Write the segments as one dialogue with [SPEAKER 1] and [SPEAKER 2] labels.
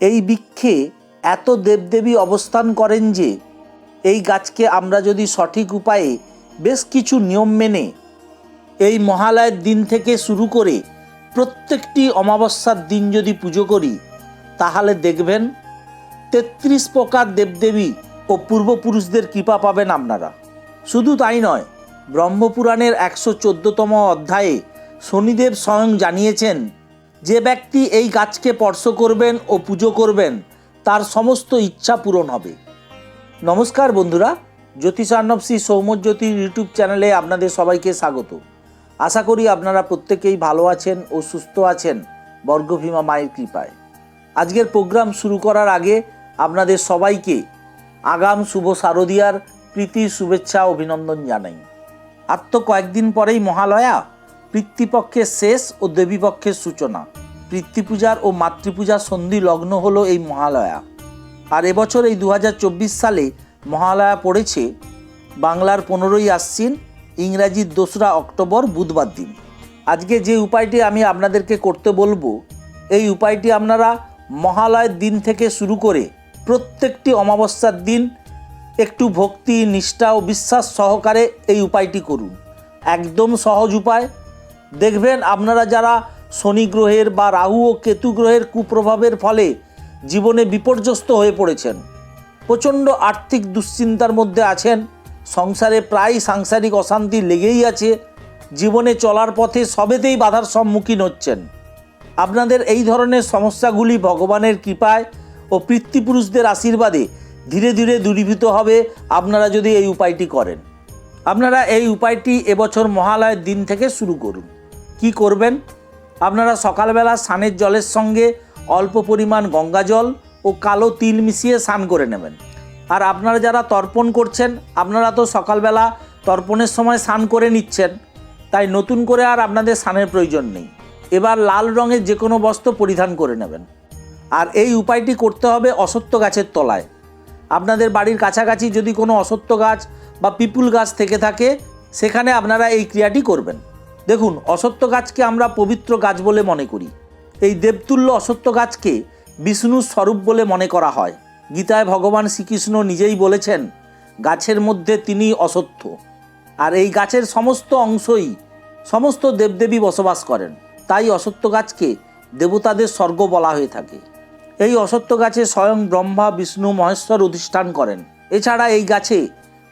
[SPEAKER 1] এই বৃক্ষে এত দেবদেবী অবস্থান করেন যে এই গাছকে আমরা যদি সঠিক উপায়ে বেশ কিছু নিয়ম মেনে এই মহালয়ের দিন থেকে শুরু করে প্রত্যেকটি অমাবস্যার দিন যদি পুজো করি, তাহলে দেখবেন তেত্রিশ প্রকার দেবদেবী ও পূর্বপুরুষদের কৃপা পাবেন আপনারা। শুধু তাই নয়, ব্রহ্মপুরাণের একশো চোদ্দতম অধ্যায়ে শনিদেব স্বয়ং জানিয়েছেন যে ব্যক্তি এই গাছকে স্পর্শ করবেন ও পুজো করবেন, তার সমস্ত ইচ্ছা পূরণ হবে। নমস্কার বন্ধুরা, জ্যোতিষার্ণব শ্রী সৌম্যজ্যোতির ইউটিউব চ্যানেলে আপনাদের সবাইকে স্বাগত। আশা করি আপনারা প্রত্যেকেই ভালো আছেন ও সুস্থ আছেন, বর্গভীমা মায়ের কৃপায়। আজকের প্রোগ্রাম শুরু করার আগে আপনাদের সবাইকে আগাম শুভ শারদিয়ার প্রীতি শুভেচ্ছা, অভিনন্দন জানাই। আর তো কয়েকদিন পরেই মহালয়া পিতৃপক্ষের শেষ ও দেবীপক্ষের সূচনা। পিতৃপূজার ও মাতৃপূজার সন্ধি লগ্ন হলো এই মহালয়া। আর এবছর এই দু হাজার চব্বিশ সালে মহালয়া পড়েছে বাংলার পনেরোই আশ্বিন, ইংরাজির দোসরা অক্টোবর, বুধবার দিন। আজকে যে উপায়টি আমি আপনাদেরকে করতে বলব, এই উপায়টি আপনারা মহালয়ের দিন থেকে শুরু করে প্রত্যেকটি অমাবস্যার দিন একটু ভক্তি, নিষ্ঠা ও বিশ্বাস সহকারে এই উপায়টি করুন। একদম সহজ উপায় দেখবেন আপনারা যারা শনি গ্রহের বা রাহু ও কেতু গ্রহের কুপ্রভাবের ফলে জীবনে বিপর্যস্ত হয়ে পড়েছেন, প্রচণ্ড আর্থিক দুশ্চিন্তার মধ্যে আছেন, সংসারে প্রায় সাংসারিক অশান্তি লেগেই আছে, জীবনে চলার পথে সবেতেই বাধার সম্মুখীন হচ্ছেন। আপনাদের এই ধরনের সমস্যাগুলি ভগবানের কৃপায় ও পিতৃপুরুষদের আশীর্বাদে ধীরে ধীরে দূরীভূত হবে আপনারা যদি এই উপায়টি করেন। আপনারা এই উপায়টি এবছর মহালয়ের দিন থেকে শুরু করুন। কি করবেন? আপনারা সকালবেলা স্নানের জলের সঙ্গে অল্প পরিমাণ গঙ্গা জল ও কালো তিল মিশিয়ে স্নান করে নেবেন। আর আপনারা যারা তর্পণ করছেন, আপনারা তো সকালবেলা তর্পণের সময় স্নান করে নিচ্ছেন, তাই নতুন করে আর আপনাদের স্নানের প্রয়োজন নেই। এবার লাল রঙের যে কোনো বস্ত্র পরিধান করে নেবেন। আর এই উপায়টি করতে হবে অসত্য গাছের তলায়। আপনাদের বাড়ির কাছাকাছি যদি কোনো অসত্য গাছ বা পিপুল গাছ থেকে থাকে, সেখানে আপনারা এই ক্রিয়াটি করবেন। দেখুন, অসত্য গাছকে আমরা পবিত্র গাছ বলে মনে করি। এই দেবতুল্য অসত্য গাছকে বিষ্ণুর স্বরূপ বলে মনে করা হয়। গীতায় ভগবান শ্রীকৃষ্ণ নিজেই বলেছেন, গাছের মধ্যে তিনি অসত্য। আর এই গাছের সমস্ত অংশই সমস্ত দেবদেবী বসবাস করেন। তাই অসত্য গাছকে দেবতাদের স্বর্গ বলা হয়ে থাকে। এই অসত্য গাছে স্বয়ং ব্রহ্মা, বিষ্ণু, মহেশ্বর অধিষ্ঠান করেন। এছাড়া এই গাছে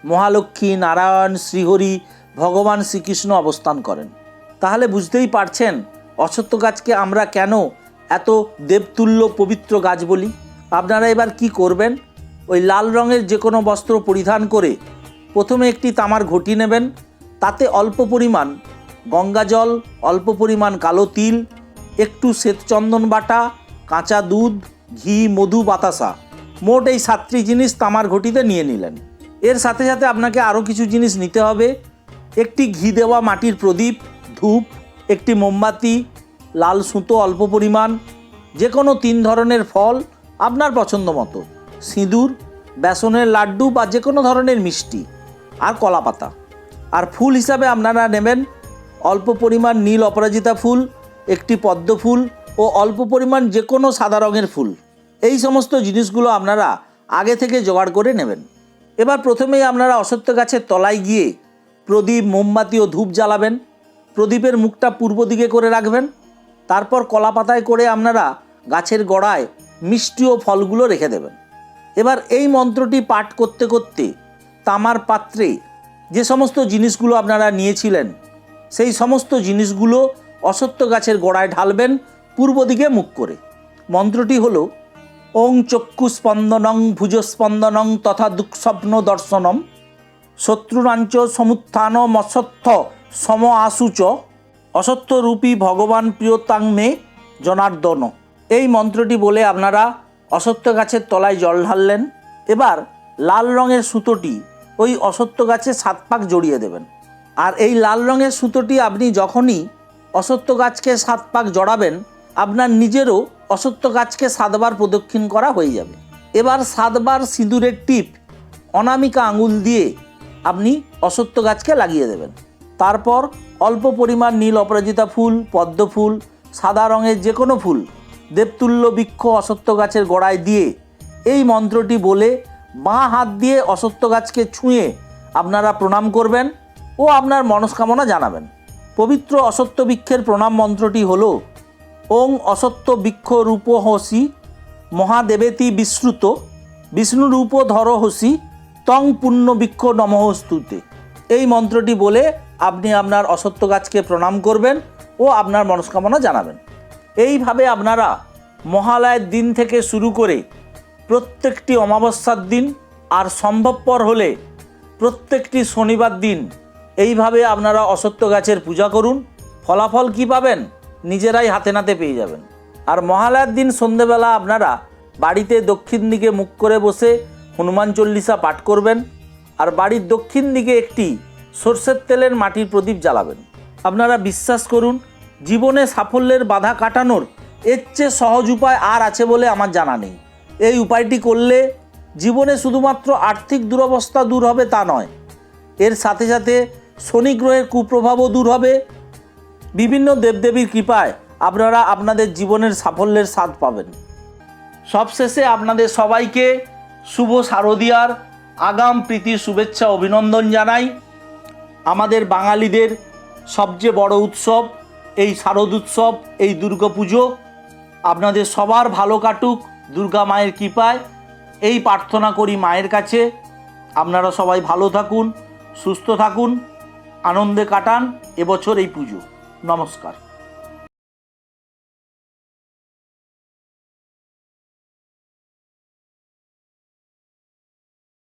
[SPEAKER 1] মহালক্ষ্মী, নারায়ণ, শ্রীহরি, ভগবান শ্রীকৃষ্ণ অবস্থান করেন। তাহলে বুঝতেই পারছেন অসত্য গাছকে আমরা কেন এত দেবতুল্য পবিত্র গাছ বলি? আপনারা এবার কি করবেন? ওই লাল রঙের যে কোনো বস্ত্র পরিধান করে প্রথমে একটি তামার ঘটি নেবেন, তাতে অল্প পরিমাণ গঙ্গা জল, অল্প পরিমাণ কালো তিল, একটু শ্বেতচন্দন বাটা, কাঁচা দুধ, ঘি, মধু, বাতাসা। মোট এই সাতটি জিনিস তামার ঘটিতে নিয়ে নিলেন। এর সাথে সাথে আপনাকে আরও কিছু জিনিস নিতে হবে। একটি ঘি দেওয়া মাটির প্রদীপ ধূপ, একটি মোমবাতি, লাল সুতো অল্প পরিমাণ যে কোনো তিন ধরনের ফল আপনার পছন্দ মতো, সিঁদুর, বেসনের লাড্ডু বা যে কোনো ধরনের মিষ্টি আর কলা পাতা। আর ফুল হিসাবে আপনারা নেবেন অল্প পরিমাণ নীল অপরাজিতা ফুল, একটি পদ্ম ফুল ও অল্প পরিমাণ যে কোনো সাদা রঙের ফুল। এই সমস্ত জিনিসগুলো আপনারা আগে থেকে জোগাড় করে নেবেন। এবার প্রথমেই আপনারা অসত্য গাছের তলায় গিয়ে প্রদীপ, মোমবাতি ও ধূপ জ্বালাবেন। প্রদীপের মুখটা পূর্ব দিকে করে রাখবেন। তারপর কলা পাতায় করে আপনারা গাছের গোড়ায় মিষ্টি ও ফলগুলো রেখে দেবেন। এবার এই মন্ত্রটি পাঠ করতে করতে তামার পাত্রে যে সমস্ত জিনিসগুলো আপনারা নিয়েছিলেন, সেই সমস্ত জিনিসগুলো অসত্য গাছের গোড়ায় ঢালবেন পূর্ব দিকে মুখ করে। মন্ত্রটি হল, ওং চক্ষু স্পন্দনং ভুজস্পন্দনং তথা দুঃস্বপ্ন দর্শনম, শত্রুরাঞ্চ সমুত্থান মসত্থ সম আসুচ অসত্যরূপী ভগবান প্রিয়তাং মে জনার্দন। এই মন্ত্রটি বলে আপনারা অসত্য গাছের তলায় জল ঢাললেন, এবার লাল রঙের সুতোটি ওই অসত্য গাছে সাত পাক জড়িয়ে দেবেন। আর এই লাল রঙের সুতোটি আপনি যখনই অসত্য গাছকে সাত পাক জড়াবেন, আপনার নিজেরও অসত্য গাছকে সাতবার প্রদক্ষিণ করা হয়ে যাবে। এবার সাতবার সিঁদুরের টিপ, অনামিকা আঙুল দিয়ে আপনি অসত্য গাছকে লাগিয়ে দেবেন। তারপর অল্প পরিমাণ নীল অপরাজিতা ফুল, পদ্ম ফুল, সাদা রঙের যে কোনো ফুল, দেবতুল্য বৃক্ষ অসত্য গাছের গোড়ায় দিয়ে এই মন্ত্রটি বলে বাঁ হাত দিয়ে অসত্য গাছকে ছুঁয়ে আপনারা প্রণাম করবেন ও আপনার মনস্কামনা জানাবেন। পবিত্র অসত্য বৃক্ষের প্রণাম মন্ত্রটি হল, ওং অসত্য বৃক্ষ রূপ হসি, মহাদেবেতি বিশ্রুত বিষ্ণুরূপ ধর হসি, তং পুণ্য বৃক্ষ নমহস্তুতে এই মন্ত্রটি বলে আপনি আপনার অসত্য গাছকে প্রণাম করবেন ও আপনার মনস্কামনা জানাবেন। এইভাবে আপনারা মহালয়ের দিন থেকে শুরু করে প্রত্যেকটি অমাবস্যার দিন আর সম্ভবপর হলে প্রত্যেকটি শনিবার দিন এইভাবে আপনারা অসত্য গাছের পূজা করুন। ফলাফল কি পাবেন? নিজেরাই হাতে নাতে পেয়ে যাবেন। আর মহালয়ার দিন সন্ধেবেলা আপনারা বাড়িতে দক্ষিণ দিকে মুখ করে বসে হনুমান চল্লিশা পাঠ করবেন। আর বাড়ির দক্ষিণ দিকে একটি সর্ষের তেলের মাটির প্রদীপ জ্বালাবেন। আপনারা বিশ্বাস করুন, জীবনে সাফল্যের বাধা কাটানোর এর চেয়ে সহজ উপায় আর আছে বলে আমার জানা নেই। এই উপায়টি করলে জীবনে শুধুমাত্র আর্থিক দুরবস্থা দূর হবে তা নয়, এর সাথে সাথে শনি গ্রহের কুপ্রভাবও দূর হবে। বিভিন্ন দেবদেবীর কৃপায় আপনারা আপনাদের জীবনের সাফল্যের স্বাদ পাবেন। সবশেষে আপনাদের সবাইকে শুভ শারদীয়ার আগাম প্রীতির শুভেচ্ছা, অভিনন্দন জানাই। আমাদের বাঙালিদের সবচেয়ে বড় উৎসব, এই শারদ উৎসব, এই দুর্গাপুজো আপনাদের সবার ভালো কাটুক, দুর্গা মায়ের কৃপায়। এই প্রার্থনা করি মায়ের কাছে। আপনারা সবাই ভালো থাকুন, সুস্থ থাকুন, আনন্দে কাটান, এবছর এই পুজো। নমস্কার।